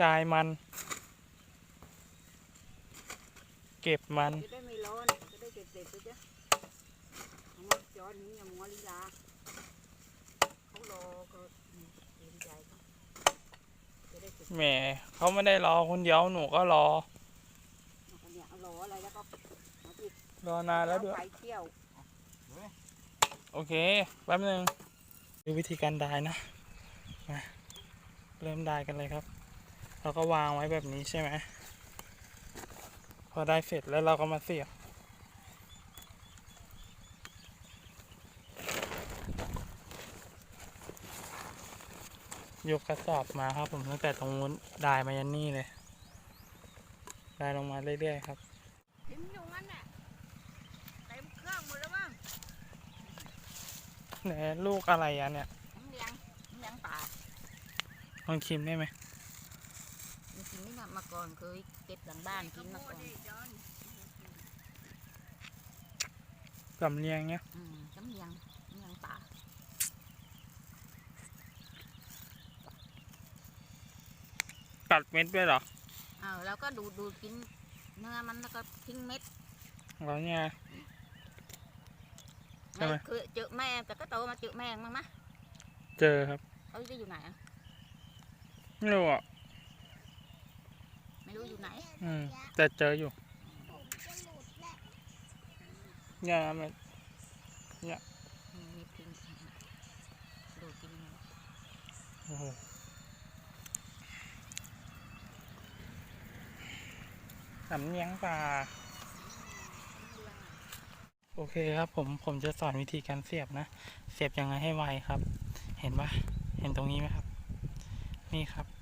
ได้มัน เก็บมันจะได้ไม่ร้อนจะได้เก็บเสร็จไปจ้ะเอามาจอนนี้อย่ามัวลีลาเขารอก็เตรียมใจเขาจะได้เก็บแหมเขาไม่ได้รอคนเดียวหนูก็รอเอาเนี่ยเอารออะไรแล้วก็มาติดรอนานแล้วด้วย ไปเที่ยวโอเค แป๊บนึงดูวิธีการได้นะมาเริ่มได้กันเลยครับ เราก็วางไว้แบบนี้ใช่ไหม พอได้เสร็จแล้วเราก็มาเสียบ ยกกระสอบมาครับผมตั้งแต่ตรงนู้นได้มายันนี่เลย ได้ลงมาเรื่อยๆครับทิ้งอยู่งั้นน่ะเต็มเครื่องหมดแล้วมั้งไหนลูกอะไรอะเนี่ยน้ำเลี้ยงน้ำเลี้ยงป่าลองชิมได้ไหมจริงๆ นี่นะมาก่อนเคยเก็บหลังบ้านกินมาก่อนสำเนียงเนี้ยอืมน้ำเลี้ยงน้ำเลี้ยงป่ากัดเม็ดด้วยเหรออ้าวแล้วก็ดูดดูดกินเนื้อมันแล้วก็ทิ้งเม็ดแล้วเนี่ย ใช่ไหมไม่เคยเจอแม่แต่ก็โตมาเจอแม่มั้งมะเจอครับเขาจะอยู่ไหนอะไม่รู้อะ ไม่รู้อยู่ไหน อืมแต่เจออยู่เนี่ยนเม็ดอืมมีทิ้งดูกินโอ้โหสำเนียงป่าโอเคครับผมผมจะสอนวิธีการเสียบนะ เสียบยังไงให้ไวครับ เห็นปะเห็นตรงนี้ไหมครับ นี่ครับ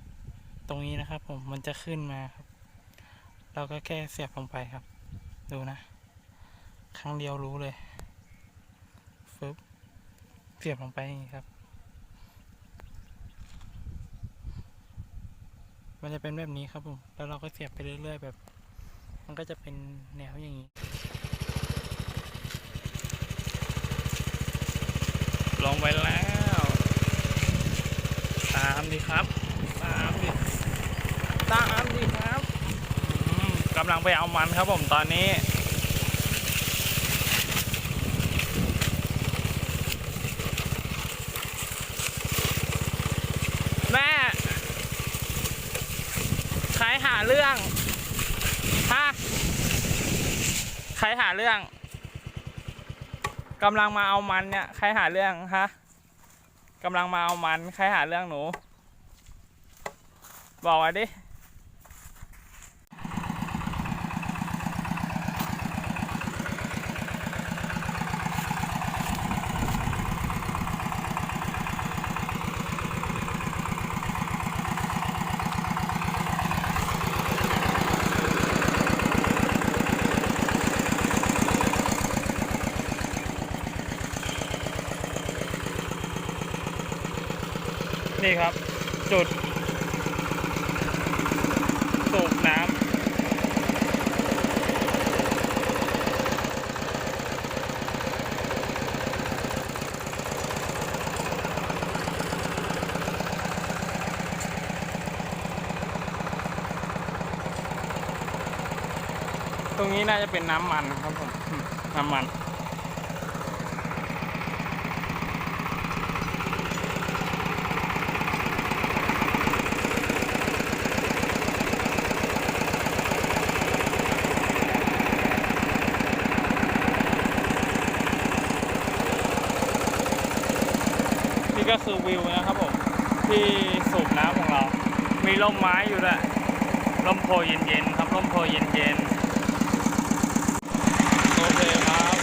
ตรงนี้นะครับผมมันจะขึ้นมาครับ เราก็แค่เสียบลงไปครับ ดูนะ ครั้งเดียวรู้เลยฟึบเสียบลงไปนี้ครับ มันจะเป็นแบบนี้ครับผม แล้วเราก็เสียบไปเรื่อย ๆ แบบ มันก็จะเป็นแนวอย่างนี้ ลองไปแล้ว ตามดีครับ ตามดิครับกำลังไปเอามันครับผมตอนนี้แม่ใครหาเรื่องฮะใครหาเรื่องกำลังมาเอามันเนี่ยใครหาเรื่องฮะกำลังมาเอามันใครหาเรื่องหนู บอกมาดิ นี่ครับ จุดสูบน้ำตรงนี้น่าจะเป็นน้ำมันครับผม น้ำมัน ก็คือวิวนะครับผม ที่สูบน้ำของเรา มีร่มไม้อยู่ด้วยร่มโพเย็นๆครับร่มโพเย็นๆโอเคครับ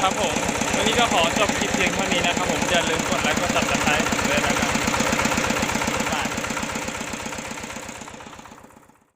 ครับผม วันนี้ก็ขอจบคลิปเพียงเท่านี้นะครับผมอย่าลืมกดไลค์กดติดตามด้วยนะครับ